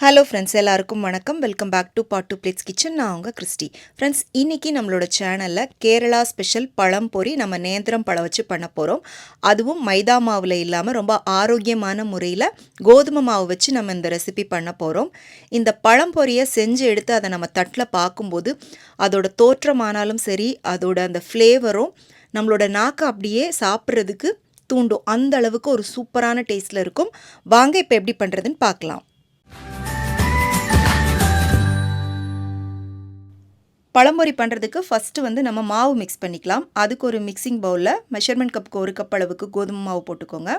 Hello friends எல்லாருக்கும் வணக்கம். Welcome back to பாட்டு பிளேட்ஸ் கிச்சன் நான் உங்கள் கிறிஸ்டி. ஃப்ரெண்ட்ஸ் இன்றைக்கி நம்மளோட சேனலில் கேரளா ஸ்பெஷல் பழம் பொறி நம்ம நேந்திரம் பழம் வச்சு பண்ண போகிறோம் அதுவும் மைதா மாவில் இல்லாமல் ரொம்ப ஆரோக்கியமான முறையில் கோதுமை மாவு வச்சு நம்ம இந்த ரெசிபி பண்ண போகிறோம் இந்த பழம் பொரியை செஞ்சு எடுத்து அதை நம்ம தட்டில் பார்க்கும்போது அதோட தோற்றமானாலும் சரி அதோட அந்த ஃப்ளேவரும் நம்மளோட நாக்கு அப்படியே சாப்பிட்றதுக்கு தூண்டும். அந்த அளவுக்கு ஒரு சூப்பரான டேஸ்ட்டில் இருக்கும். வாங்க இப்போ எப்படி பண்ணுறதுன்னு பார்க்கலாம். பழம்பொரி பண்ணுறதுக்கு ஃபஸ்ட்டு வந்து நம்ம மாவு மிக்ஸ் பண்ணிக்கலாம். அதுக்கு ஒரு மிக்சிங் பவுலில் மெஷர்மெண்ட் கப்புக்கு ஒரு கப் அளவுக்கு கோதுமை மாவு போட்டுக்கோங்க.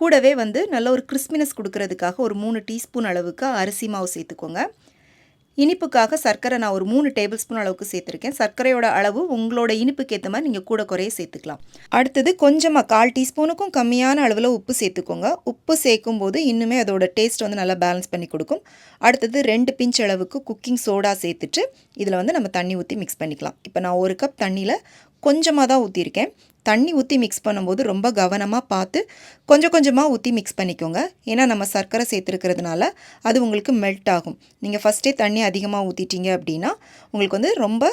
கூடவே வந்து நல்ல ஒரு கிறிஸ்மினஸ் கொடுக்கறதுக்காக ஒரு மூணு டீஸ்பூன் அளவுக்கு அரிசி மாவு சேர்த்துக்கோங்க. இனிப்புக்காக சர்க்கரை நான் ஒரு மூணு டேபிள் ஸ்பூன் அளவுக்கு சேர்த்துருக்கேன். சர்க்கரையோட அளவு உங்களோட இனிப்புக்கு ஏற்ற மாதிரி நீங்கள் கூட குறைய சேர்த்துக்கலாம். அடுத்தது கொஞ்சமாக கால் டீஸ்பூனுக்கும் கம்மியான அளவில் உப்பு சேர்த்துக்கோங்க. உப்பு சேர்க்கும் போது இன்னுமே அதோட டேஸ்ட் வந்து நல்லா பேலன்ஸ் பண்ணி கொடுக்கும். அடுத்தது ரெண்டு பிஞ்ச் அளவுக்கு குக்கிங் சோடா சேர்த்துட்டு இதில் வந்து நம்ம தண்ணி ஊற்றி மிக்ஸ் பண்ணிக்கலாம். இப்போ நான் ஒரு கப் தண்ணியில் கொஞ்சமாக தான் ஊற்றிருக்கேன் தண்ணி ஊற்றி மிக்ஸ் பண்ணும்போது ரொம்ப கவனமாக பார்த்து கொஞ்சம் கொஞ்சமாக ஊற்றி மிக்ஸ் பண்ணிக்கோங்க. ஏன்னா நம்ம சர்க்கரை சேர்த்துருக்கிறதுனால அது உங்களுக்கு மெல்ட் ஆகும். நீங்கள் ஃபஸ்ட்டே தண்ணி அதிகமாக ஊற்றிட்டீங்க அப்படின்னா உங்களுக்கு வந்து ரொம்ப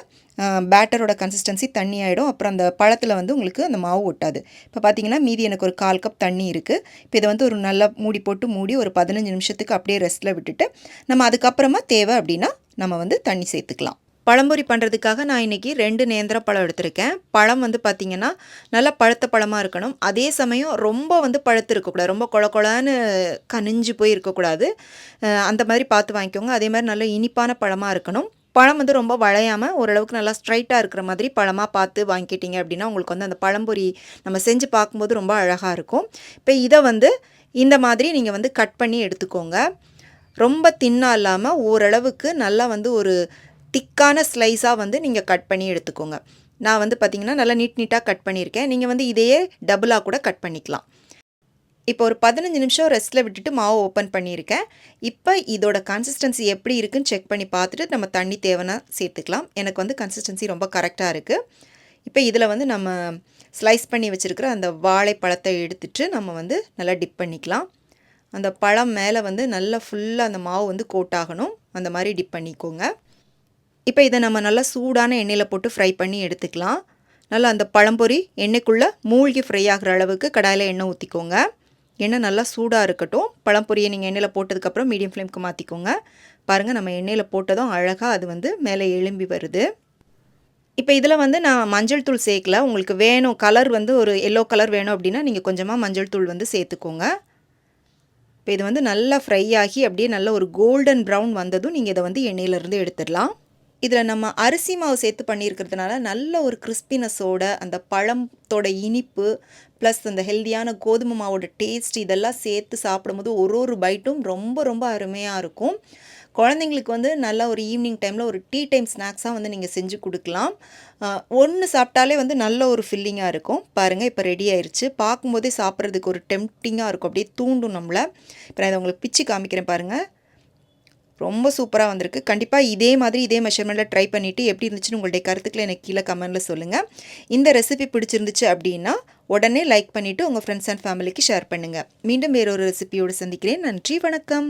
பேட்டரோட கன்சிஸ்டன்சி தண்ணி ஆகிடும் அப்புறம் அந்த பழத்தில் வந்து உங்களுக்கு அந்த மாவு ஒட்டாது. இப்போ பார்த்தீங்கன்னா மீதி எனக்கு ஒரு கால் கப் தண்ணி இருக்குது இப்போ இதை வந்து ஒரு நல்லா மூடி போட்டு மூடி ஒரு பதினஞ்சு நிமிஷத்துக்கு அப்படியே ரெஸ்ட்டில் விட்டுட்டு நம்ம அதுக்கப்புறமா தேவை அப்படின்னா நம்ம வந்து தண்ணி சேர்த்துக்கலாம். பழம்பொரி பண்ணுறதுக்காக நான் இன்றைக்கி ரெண்டு நேந்திர பழம் எடுத்திருக்கேன். பழம் வந்து பார்த்திங்கன்னா நல்லா பழுத்த பழமாக இருக்கணும். அதே சமயம் ரொம்ப வந்து பழுத்து இருக்கக்கூடாது. ரொம்ப கொல கொலான்னு கனிஞ்சு போய் இருக்கக்கூடாது. அந்த மாதிரி பார்த்து வாங்கிக்கோங்க. அதே மாதிரி நல்ல இனிப்பான பழமாக இருக்கணும். பழம் வந்து ரொம்ப வளையாமல் ஓரளவுக்கு நல்லா ஸ்ட்ரைட்டாக இருக்கிற மாதிரி பழமாக பார்த்து வாங்கிக்கிட்டீங்க அப்படின்னா உங்களுக்கு வந்து அந்த பழம்பொரி நம்ம செஞ்சு பார்க்கும்போது ரொம்ப அழகாக இருக்கும். இப்போ இதை வந்து இந்த மாதிரி நீங்கள் வந்து கட் பண்ணி எடுத்துக்கோங்க. ரொம்ப தின்னாக இல்லாமல் ஓரளவுக்கு நல்லா வந்து ஒரு திக்கான ஸ்லைஸாக வந்து நீங்கள் கட் பண்ணி எடுத்துக்கோங்க. நான் வந்து பார்த்திங்கன்னா நல்லா நீட் நீட்டாக கட் பண்ணியிருக்கேன். நீங்கள் வந்து இதையே டபுளாக கூட கட் பண்ணிக்கலாம். இப்போ ஒரு பதினஞ்சு நிமிஷம் ரெஸ்ட்டில் விட்டுட்டு மாவு ஓப்பன் பண்ணியிருக்கேன். இப்போ இதோட கன்சிஸ்டன்சி எப்படி இருக்குன்னு செக் பண்ணி பார்த்துட்டு நம்ம தண்ணி தேவைன்னா சேர்த்துக்கலாம். எனக்கு வந்து கன்சிஸ்டன்சி ரொம்ப கரெக்டாக இருக்குது இப்போ இதில் வந்து நம்ம ஸ்லைஸ் பண்ணி வச்சுருக்கிற அந்த வாழைப்பழத்தை எடுத்துட்டு நம்ம வந்து நல்லா டிப் பண்ணிக்கலாம். அந்த பழம் மேலே வந்து நல்லா ஃபுல்லாக அந்த மாவு வந்து கோட்டாகணும் அந்த மாதிரி டிப் பண்ணிக்கோங்க. இப்போ இதை நம்ம நல்லா சூடான எண்ணெயில் போட்டு ஃப்ரை பண்ணி எடுத்துக்கலாம். நல்லா அந்த பழம்பொரி எண்ணெய்க்குள்ளே மூழ்கி ஃப்ரை ஆகிற அளவுக்கு கடாயில் எண்ணெய் ஊற்றிக்கோங்க. எண்ணெய் நல்லா சூடாக இருக்கட்டும். பழம்பொரியை நீங்கள் எண்ணெயில் போட்டதுக்கப்புறம் மீடியம் ஃப்ளேம்க்கு மாற்றிக்கோங்க. பாருங்கள் நம்ம எண்ணெயில் போட்டதும் அழகாக அது வந்து மேலே எழும்பி வருது. இப்போ இதில் வந்து நான் மஞ்சள் தூள் சேர்க்கல. உங்களுக்கு வேணும் கலர் வந்து ஒரு எல்லோ கலர் வேணும் அப்படின்னா நீங்கள் கொஞ்சமாக மஞ்சள் தூள் வந்து சேர்த்துக்கோங்க. இப்போ இது வந்து நல்லா ஃப்ரை ஆகி அப்படியே நல்ல ஒரு கோல்டன் ப்ரௌன் வந்ததும் நீங்கள் இதை வந்து எண்ணெயிலேருந்து எடுத்துடலாம். இதில் நம்ம அரிசி மாவு சேர்த்து பண்ணியிருக்கிறதுனால நல்ல ஒரு கிறிஸ்பினஸோட அந்த பழத்தோட இனிப்பு ப்ளஸ் அந்த ஹெல்த்தியான கோதுமை மாவோட டேஸ்ட் இதெல்லாம் சேர்த்து சாப்பிடும்போது ஒரு ஒரு பைட்டும் ரொம்ப ரொம்ப அருமையாக இருக்கும். குழந்தைங்களுக்கு வந்து நல்ல ஒரு ஈவினிங் டைமில் ஒரு டீ டைம் ஸ்நாக்ஸாக வந்து நீங்கள் செஞ்சு கொடுக்கலாம். ஒன்று சாப்பிட்டாலே வந்து நல்ல ஒரு ஃபில்லிங்காக இருக்கும். பாருங்கள் இப்போ ரெடி ஆயிடுச்சு பார்க்கும்போதே சாப்பிட்றதுக்கு ஒரு டெம்டிங்காக இருக்கும். அப்படியே தூண்டும் நம்மளை. இப்போ நான் இதை உங்களுக்கு பிச்சு காமிக்கிறேன் பாருங்கள் ரொம்ப சூப்பராக வந்திருக்கு. கண்டிப்பாக இதே மாதிரி இதே மெஷர்மெண்ட்டில் ட்ரை பண்ணிவிட்டு எப்படி இருந்துச்சுன்னு உங்களுடைய கருத்துக்களை எனக்கு கீழே கமெண்ட்டில் சொல்லுங்கள் இந்த ரெசிபி பிடிச்சிருந்துச்சு அப்படின்னா உடனே லைக் பண்ணிவிட்டு உங்கள் ஃப்ரெண்ட்ஸ் அண்ட் ஃபேமிலிக்கு ஷேர் பண்ணுங்கள் மீண்டும் வேறொரு ரெசிபியோடு சந்திக்கிறேன். நன்றி வணக்கம்.